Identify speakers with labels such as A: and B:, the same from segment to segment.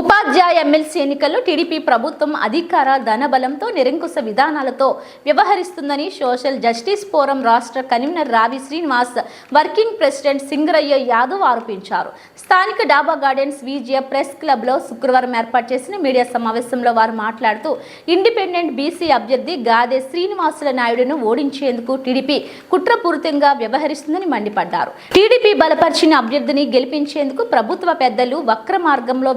A: ఉపాధ్యాయ MLC ఎన్నికల్లో TDP ప్రభుత్వం అధికార ధనబలంతో నిరంకుశ విధానాలతో వ్యవహరిస్తుందని సోషల్ జస్టిస్ ఫోరం రాష్ట్ర convener Ravi Srinivas working president Singarayya Yadav ఆరోపించారు. స్థానిక డాబా గార్డెన్స్ విజయ ప్రెస్ క్లబ్లో శుక్రవారం ఏర్పాటు చేసిన మీడియా సమావేశంలో వారు మాట్లాడుతూ ఇండిపెండెంట్ బీసీ అభ్యర్థి గాదే శ్రీనివాసుల నాయుడును ఓడించేందుకు టీడీపీ కుట్రపూరితంగా వ్యవహరిస్తుందని మండిపడ్డారు. టీడీపీ బలపరిచిన అభ్యర్థిని గెలిపించేందుకు ప్రభుత్వ పెద్దలు వక్ర మార్గంలో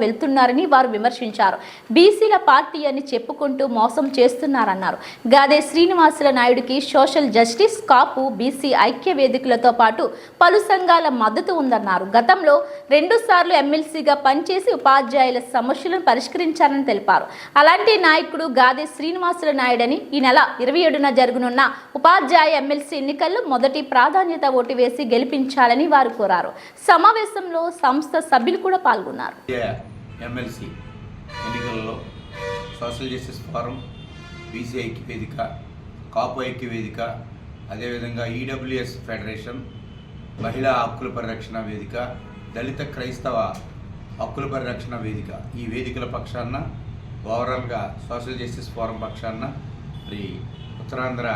A: చేస్తున్నారని వారు విమర్శించారు. బీసీల పార్టీ అని చెప్పుకుంటూ మోసం చేస్తున్నారన్నారు. గాదే శ్రీనివాసుల నాయుడికి సోషల్ జస్టిస్ కాపు బీసీ ఐక్య వేదికలతో పాటు పలు సంఘాల మద్దతు ఉందన్నారు. గతంలో రెండుసార్లు ఎమ్మెల్సీగా పనిచేసి ఉపాధ్యాయుల సమస్యలను పరిష్కరించారని తెలిపారు. అలాంటి నాయకుడు గాదే శ్రీనివాసుల నాయుడని ఈ నెల ఇరవై ఏడున జరగనున్న ఉపాధ్యాయ ఎమ్మెల్సీ ఎన్నికల్లో మొదటి ప్రాధాన్యత ఓటు వేసి గెలిపించాలని వారు కోరారు. సమావేశంలో సంస్థ సభ్యులు కూడా పాల్గొన్నారు.
B: ఎమ్మెల్సీ ఎన్నికలలో సోషల్ జస్టిస్ ఫోరం బీసీ ఐక్య వేదిక కాపు ఐక్య వేదిక అదేవిధంగా ఈడబ్ల్యూఎస్ ఫెడరేషన్ మహిళా హక్కుల పరిరక్షణ వేదిక దళిత క్రైస్తవ హక్కుల పరిరక్షణ వేదిక ఈ వేదికల పక్షాన ఓవరాల్గా సోషల్ జస్టిస్ ఫోరం పక్షాన మరి ఉత్తరాంధ్ర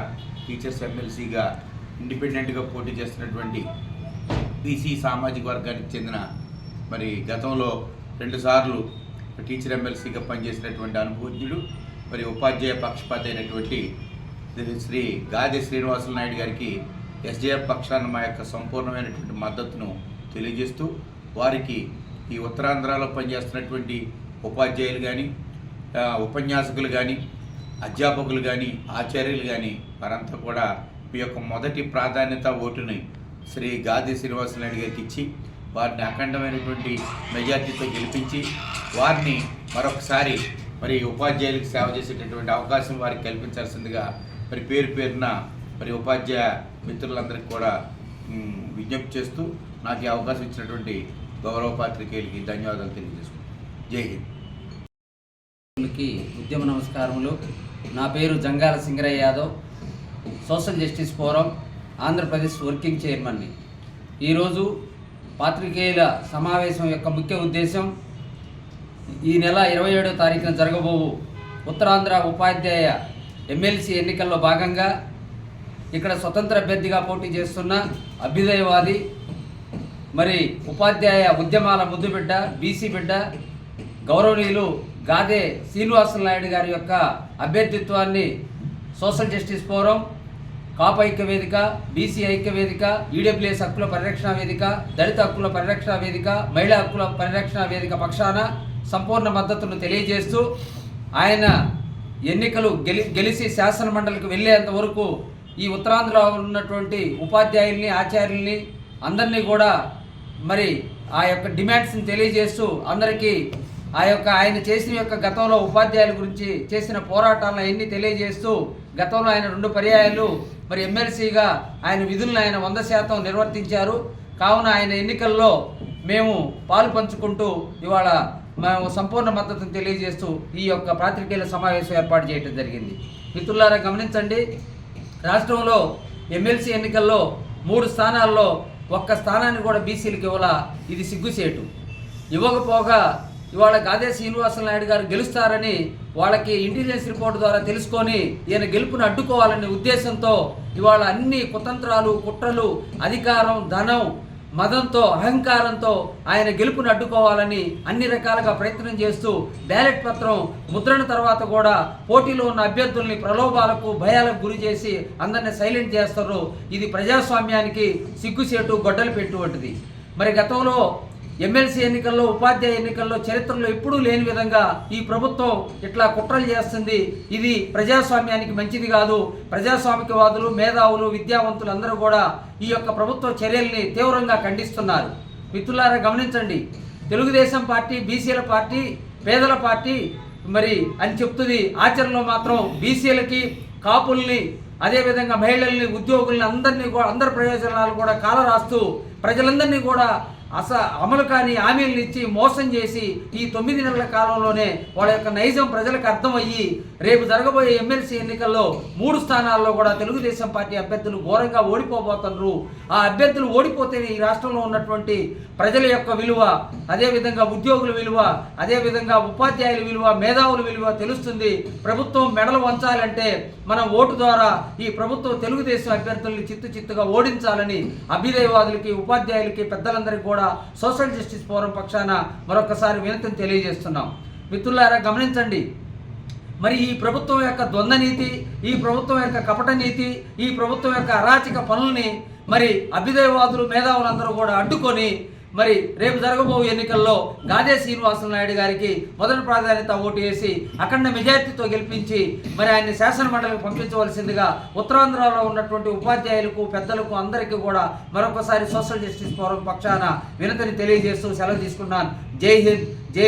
B: టీచర్స్ ఎమ్మెల్సీగా ఇండిపెండెంట్గా పోటీ చేస్తున్నటువంటి బీసీ సామాజిక వర్గానికి చెందిన మరి గతంలో రెండుసార్లు టీచర్ ఎమ్మెల్సీగా పనిచేసినటువంటి అనుభవజ్ఞుడు మరి ఉపాధ్యాయ పక్షపాత అయినటువంటి శ్రీ గాది శ్రీనివాసులు నాయుడు గారికి ఎస్జేఎఫ్ పక్షాన మా యొక్క సంపూర్ణమైనటువంటి మద్దతును తెలియజేస్తూ వారికి ఈ ఉత్తరాంధ్రలో పనిచేస్తున్నటువంటి ఉపాధ్యాయులు కానీ ఉపన్యాసకులు కానీ అధ్యాపకులు కానీ ఆచార్యులు కానీ వారంతా కూడా మీ యొక్క మొదటి ప్రాధాన్యత ఓటుని శ్రీ గాది శ్రీనివాసనాయుడు గారికి ఇచ్చి వారిని అఖండమైనటువంటి మెజార్టీతో గెలిపించి వారిని మరొకసారి మరి ఉపాధ్యాయులకు సేవ చేసేటటువంటి అవకాశం వారికి కల్పించాల్సిందిగా మరి పేరు పేరున మరి ఉపాధ్యాయ మిత్రులందరికీ కూడా విజ్ఞప్తి చేస్తూ నాకు ఈ అవకాశం ఇచ్చినటువంటి గౌరవ పాత్రికేయులకి ధన్యవాదాలు తెలియజేసుకుంటాను జై
C: హింద్కి ఉద్యమ నమస్కారములు. నా పేరు Jangala Singarayya Yadav. Social justice forum Andhra Pradesh working చైర్మన్ని. ఈరోజు పాత్రికేయుల సమావేశం యొక్క ముఖ్య ఉద్దేశం ఈ నెల ఇరవై ఏడో తారీఖున జరగబోవు ఉత్తరాంధ్ర ఉపాధ్యాయ ఎమ్మెల్సీ ఎన్నికల్లో భాగంగా ఇక్కడ స్వతంత్ర అభ్యర్థిగా పోటీ చేస్తున్న అభ్యుదయవాది మరి ఉపాధ్యాయ ఉద్యమాల ముద్దు బిడ్డ బీసీ బిడ్డ గౌరవనీయులు గాదే శ్రీనివాస నాయుడు గారి యొక్క అభ్యర్థిత్వాన్ని సోషల్ జస్టిస్ ఫోరం పాప ఐక్య వేదిక బీసీ ఐక్య వేదిక ఈడబ్ల్యూఎస్ హక్కుల పరిరక్షణ వేదిక దళిత హక్కుల పరిరక్షణ వేదిక మహిళా హక్కుల పరిరక్షణ వేదిక పక్షాన సంపూర్ణ మద్దతును తెలియజేస్తూ ఆయన ఎన్నికలు గెలి గెలిచి శాసన మండలికి వెళ్ళేంత వరకు ఈ ఉత్తరాంధ్రలో ఉన్నటువంటి ఉపాధ్యాయుల్ని ఆచార్యుల్ని అందరినీ కూడా మరి ఆ యొక్క డిమాండ్స్ని తెలియజేస్తూ అందరికీ ఆ యొక్క ఆయన చేసిన యొక్క గతంలో ఉపాధ్యాయుల గురించి చేసిన పోరాటాలను అవన్నీ తెలియజేస్తూ గతంలో ఆయన రెండు పర్యాయాలు మరి ఎమ్మెల్సీగా ఆయన విధులను ఆయన వంద శాతం నిర్వర్తించారు. కావున ఆయన ఎన్నికల్లో మేము పాలు పంచుకుంటూ ఇవాళ మేము సంపూర్ణ మద్దతును తెలియజేస్తూ ఈ యొక్క పాత్రికేయుల సమావేశం ఏర్పాటు చేయడం జరిగింది. మిత్రులారా గమనించండి రాష్ట్రంలో ఎమ్మెల్సీ ఎన్నికల్లో మూడు స్థానాల్లో ఒక్క స్థానాన్ని కూడా బీసీలకు ఇవ్వాల? ఇది సిగ్గుసేటు ఇవ్వకపోగా ఇవాళ గాదే శ్రీనివాసన్ నాయుడు గారు గెలుస్తారని వాళ్ళకి ఇంటెలిజెన్స్ రిపోర్ట్ ద్వారా తెలుసుకొని ఈయన గెలుపును అడ్డుకోవాలనే ఉద్దేశంతో ఇవాళ అన్ని కుతంత్రాలు కుట్రలు అధికారం ధనం మదంతో అహంకారంతో ఆయన గెలుపును అడ్డుకోవాలని అన్ని రకాలుగా ప్రయత్నం చేస్తూ బ్యాలెట్ పత్రం ముద్రణ తర్వాత కూడా పోటీలో ఉన్న అభ్యర్థుల్ని ప్రలోభాలకు భయాలకు గురి చేసి అందరిని సైలెంట్ చేస్తారు. ఇది ప్రజాస్వామ్యానికి సిగ్గుసేటు గొడ్డలు పెట్టువంటిది మరి గతంలో ఎమ్మెల్సీ ఎన్నికల్లో ఉపాధ్యాయ ఎన్నికల్లో చరిత్రలో ఎప్పుడూ లేని విధంగా ఈ ప్రభుత్వం ఇట్లా కుట్రలు చేస్తుంది. ఇది ప్రజాస్వామ్యానికి మంచిది కాదు. ప్రజాస్వామికవాదులు మేధావులు విద్యావంతులు అందరూ కూడా ఈ యొక్క ప్రభుత్వ చర్యల్ని తీవ్రంగా ఖండిస్తున్నారు. మిత్రులారా గమనించండి. తెలుగుదేశం పార్టీ బీసీల పార్టీ పేదల పార్టీ మరి అని చెప్తుంది. ఆచరణలో మాత్రం బీసీలకి కాపుల్ని అదేవిధంగా మహిళల్ని ఉద్యోగుల్ని అందరినీ కూడా అందరి ప్రయోజనాలు కూడా కాలరాస్తూ ప్రజలందరినీ కూడా అస అమలు కాని హామీలను ఇచ్చి మోసం చేసి ఈ తొమ్మిది నెలల కాలంలోనే వాళ్ళ యొక్క నైజం ప్రజలకు అర్థమయ్యి రేపు జరగబోయే ఎమ్మెల్సీ ఎన్నికల్లో మూడు స్థానాల్లో కూడా తెలుగుదేశం పార్టీ అభ్యర్థులు ఘోరంగా ఓడిపోబోతున్నారు. ఆ అభ్యర్థులు ఓడిపోతే ఈ రాష్ట్రంలో ఉన్నటువంటి ప్రజల యొక్క విలువ అదేవిధంగా ఉద్యోగుల విలువ అదేవిధంగా ఉపాధ్యాయుల విలువ మేధావుల విలువ తెలుస్తుంది. ప్రభుత్వం మెడలు వంచాలంటే మనం ఓటు ద్వారా ఈ ప్రభుత్వం తెలుగుదేశం అభ్యర్థుల్ని చిత్తు చిత్తుగా ఓడించాలని అభ్యుదయవాదులకి ఉపాధ్యాయులకి పెద్దలందరికీ కూడా సోషల్ జస్టిస్ ఫోరం పక్షాన మరొకసారి వినతిని తెలియజేస్తున్నాం. మిత్రులారా గమనించండి. మరి ఈ ప్రభుత్వం యొక్క ద్వంద్వ నీతి ఈ ప్రభుత్వం యొక్క కపట నీతి ఈ ప్రభుత్వం యొక్క అరాచక పనుల్ని మరి అభ్యుదయవాదులు మేధావులందరూ కూడా అడ్డుకొని మరి రేపు జరగబో ఎన్నికల్లో గాదే శ్రీనివాసులు నాయుడు గారికి మొదటి ప్రాధాన్యత ఓటు వేసి అఖండ మెజార్టీతో గెలిపించి మరి ఆయన్ని శాసన మండలికి పంపించవలసిందిగా ఉత్తరాంధ్రలో ఉన్నటువంటి ఉపాధ్యాయులకు పెద్దలకు అందరికీ కూడా మరొకసారి సోషల్ జస్టిస్ ఫోరం పక్షాన వినతిని తెలియజేస్తూ సెలవు తీసుకున్నాను. జై హింద్ జై